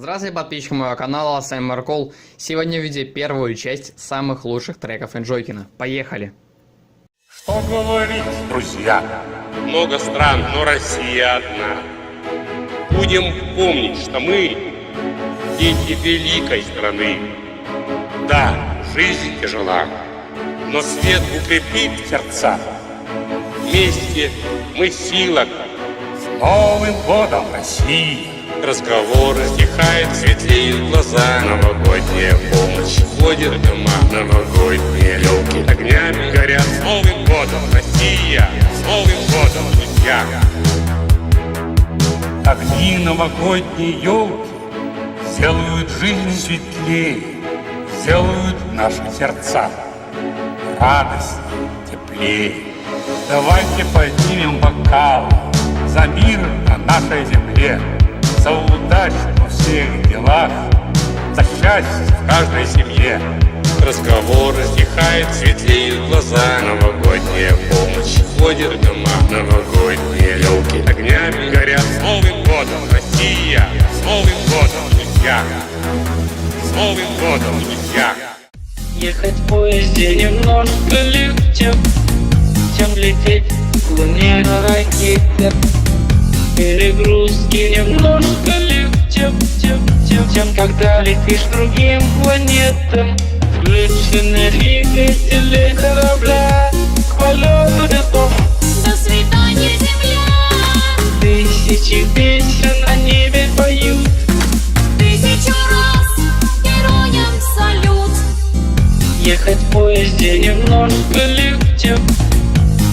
Здравствуйте, подписчики моего канала, с вами Маркол. Сегодня в видео первую часть самых лучших треков Энджойкина. Поехали! Что говорить, друзья? Много стран, но Россия одна. Будем помнить, что мы дети великой страны. Да, жизнь тяжела, но свет укрепит сердца. Вместе мы сила, С Новым годом, России! Разговоры стихают, светлеют глаза. Новогодняя помощь вводит в дома. Новогодние елки огнями горят. С Новым годом, Россия! С Новым годом, друзья! Огни новогодней елки Сделают жизнь светлее Сделают наши сердца Радость теплее Давайте поднимем бокалы За мир на нашей земле За удачу во всех делах За счастье в каждой семье Разговоры стихают, светлеют глаза Новогодняя помощь вводит в дома Новогодние елки огнями горят С Новым годом, Россия! С Новым годом, друзья! С Новым годом, друзья! Ехать в поезде немножко легче, чем лететь к луне на ракете. Перегрузки немножко легче, чем, чем, чем когда летишь к другим планетам. Включены двигатели корабля, к полету готов. До свидания, земля! Тысячи песен на небе поют. Тысячу раз героям салют! Ехать в поезде немножко легче,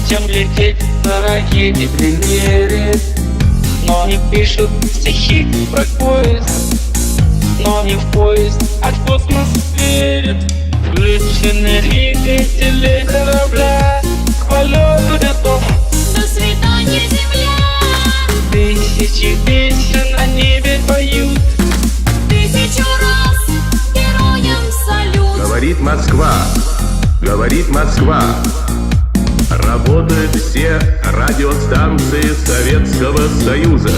чем лететь на ракете премьере. Но не пишут стихи про поезд, но не в поезд, а в космос верят. Включены двигатели корабля, к полету готов. До свидания, земля! Тысячи песен на небе поют. Тысячу раз героям салют! Говорит Москва, говорит Москва. Работают все радиостанции Советского Союза.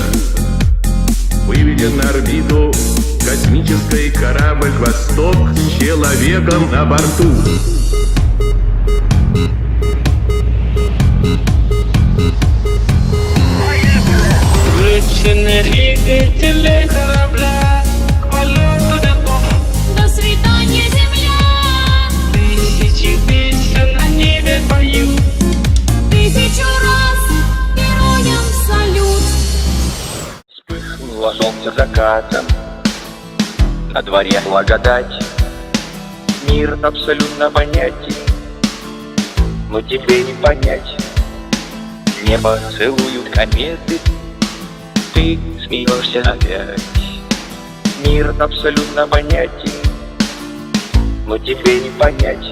Выведен на орбиту космический корабль «Восток» с человеком на борту. Вспыхнуло солнце закатом. На дворе благодать. Мир абсолютно понятен. Но тебе не понять. Небо целуют кометы. Ты смеешься опять. Мир абсолютно понятен. Но тебе не понять.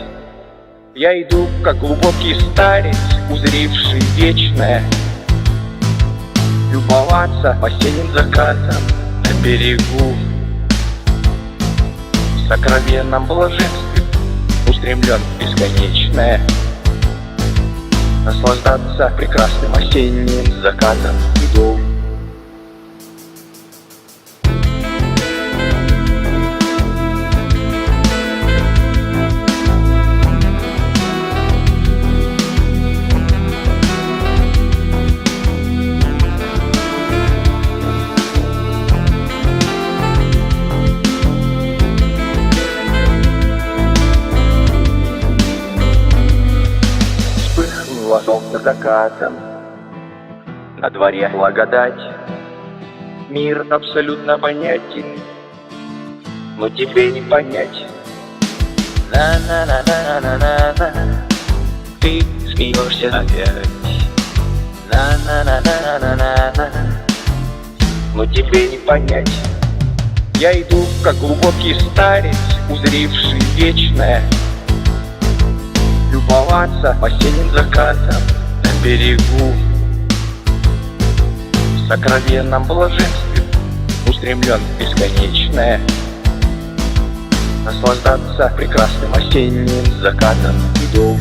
Я иду, как глубокий старец Узривший вечное Любоваться осенним закатом на берегу. В сокровенном блаженстве устремлен бесконечное. Наслаждаться прекрасным осенним закатом иду. Вспыхнуло закатом На дворе благодать. Мир абсолютно понятен Но тебе не понять. На-на-на-на-на-на-на Ты смеешься опять. На-на-на-на-на-на-на Но тебе не понять. Я иду, как глубокий старец Узривший вечное. Любоваться осенним закатом берегу. В сокровенном блаженстве. Устремлен бесконечное. Наслаждаться прекрасным осенним закатом иду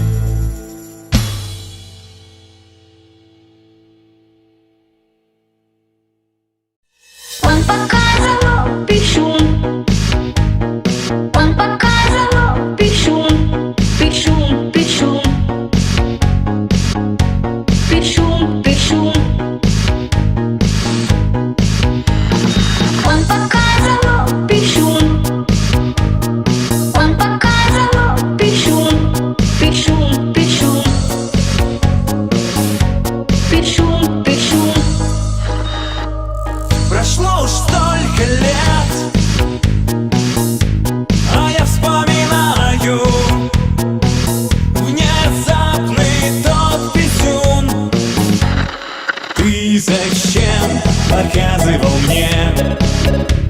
Ты зачем показывал мне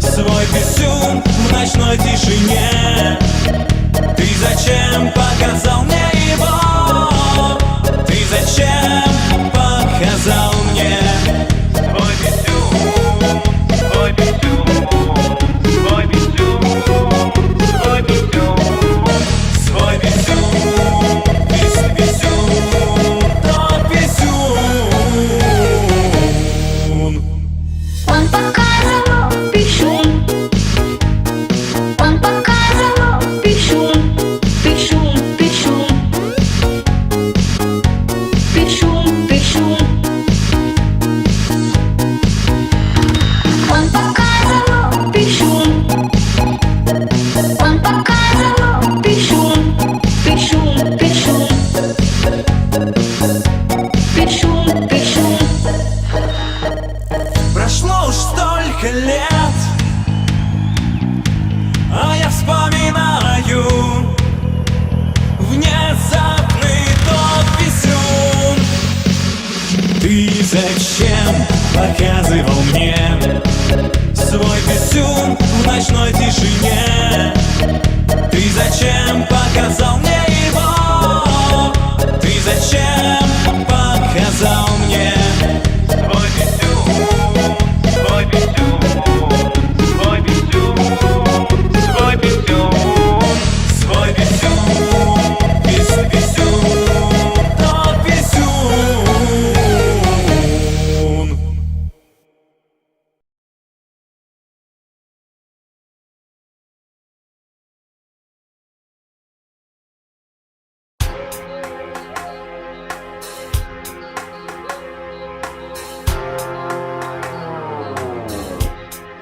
Свой писюн в ночной тишине? Ты зачем показал мне его? Ты зачем показал Показывал. Пишу Пишу, пишу Пишу, пишу Прошло уж столько лет А я вспоминаю Внезапный тот писюн. Ты зачем показывал мне Свой писюн в ночной тишине Ты зачем показал мне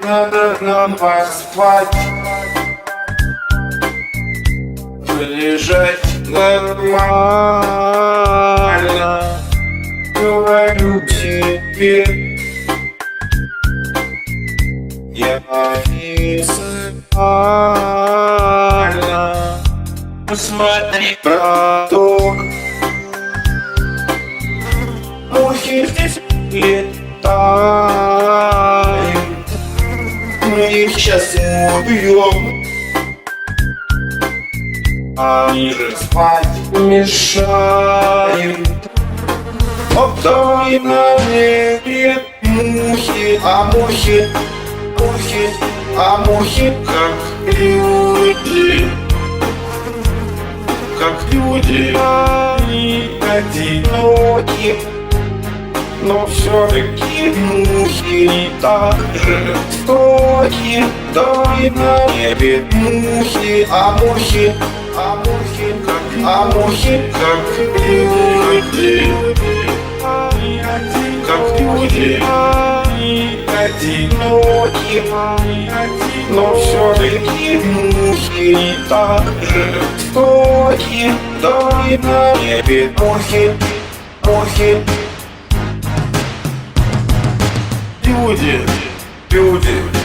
Надо нам поспать. Лежать нормально Говорю тебе Я не спально Посмотри, браток Мухи здесь убьем Они же спать мешают Потом и на небе мухи, а мухи, мухи, а мухи как люди. Как люди, они одиноки но все-таки мухи не так же жестоки Да и на небе мухи, а мухи, а мухи, как, а мухи, как люди. Как люди. Одиноки. Но все-таки мухи не так же жестоки Да и на небе мухи, мухи Люди, люди.